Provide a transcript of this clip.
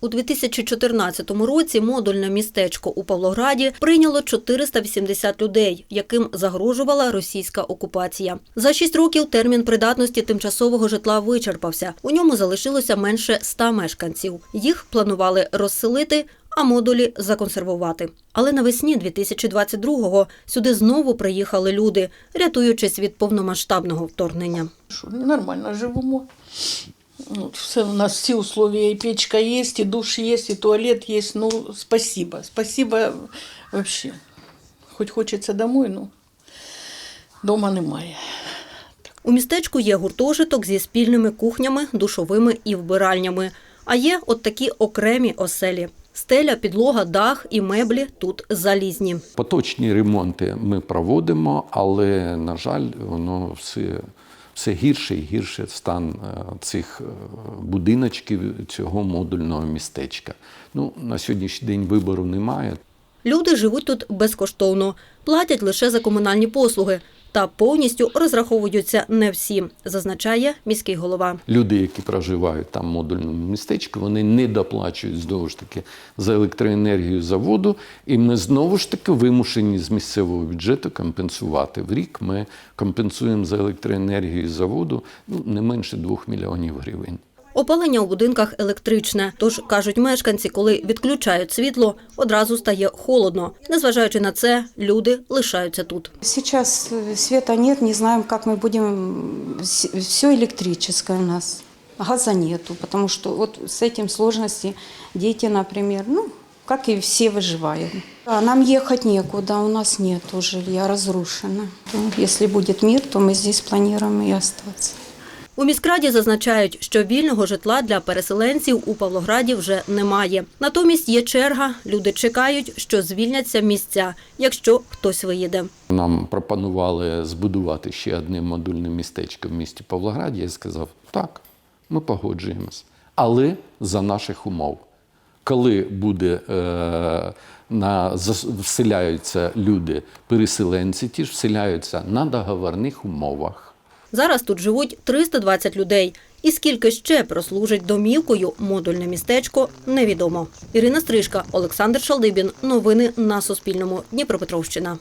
У 2014 році модульне містечко у Павлограді прийняло 480 людей, яким загрожувала російська окупація. За шість років термін придатності тимчасового житла вичерпався. У ньому залишилося менше 100 мешканців. Їх планували розселити, а модулі законсервувати. Але навесні 2022-го сюди знову приїхали люди, рятуючись від повномасштабного вторгнення. Що, нормально живемо. Ну, все, у нас всі условия, і печка є, і душ є, і туалет є. Ну, спасибо. Спасибо вообще. Хоч хочеться домой, ну, дома немає. У містечку є гуртожиток зі спільними кухнями, душовими і вбиральнями. А є от такі окремі оселі. Стеля, підлога, дах і меблі тут залізні. Поточні ремонти ми проводимо, але, на жаль, воно все, все гірше і гірше стан е, цих е, будиночків цього модульного містечка. Ну, на сьогоднішній день вибору немає. Люди живуть тут безкоштовно, платять лише за комунальні послуги та повністю розраховуються не всі, зазначає міський голова. Люди, які проживають там модульному містечку, вони не доплачують знову ж таки за електроенергію за воду, і ми знову ж таки вимушені з місцевого бюджету компенсувати. В рік ми компенсуємо за електроенергію за воду ну, не менше 2 мільйонів гривень. Опалення у будинках електричне. Тож кажуть мешканці, коли відключають світло, одразу стає холодно. Незважаючи на це, люди лишаються тут. Сейчас э, света нет, не знаем, как мы будем. Все электрическое у нас. Газа нету, потому что вот с этим сложности дети, например, ну, как и все выживаем. А нам ехать некуда, у нас нет жилья, разрушено. Ну, Если будет мир, то мы здесь планируем и остаться. У міськраді зазначають, що вільного житла для переселенців у Павлограді вже немає. Натомість є черга. Люди чекають, що звільняться місця, якщо хтось виїде. Нам пропонували збудувати ще одне модульне містечко в місті Павлограді. Я сказав, так, ми погоджуємось, але за наших умов. Коли буде е, на вселяються люди, переселенці, ті ж вселяються на договорних умовах. Зараз тут живуть 320 людей. І скільки ще прослужить домівкою модульне містечко, невідомо. Ірина Стрижка, Олександр Шалдибін. Новини на Суспільному. Дніпропетровщина.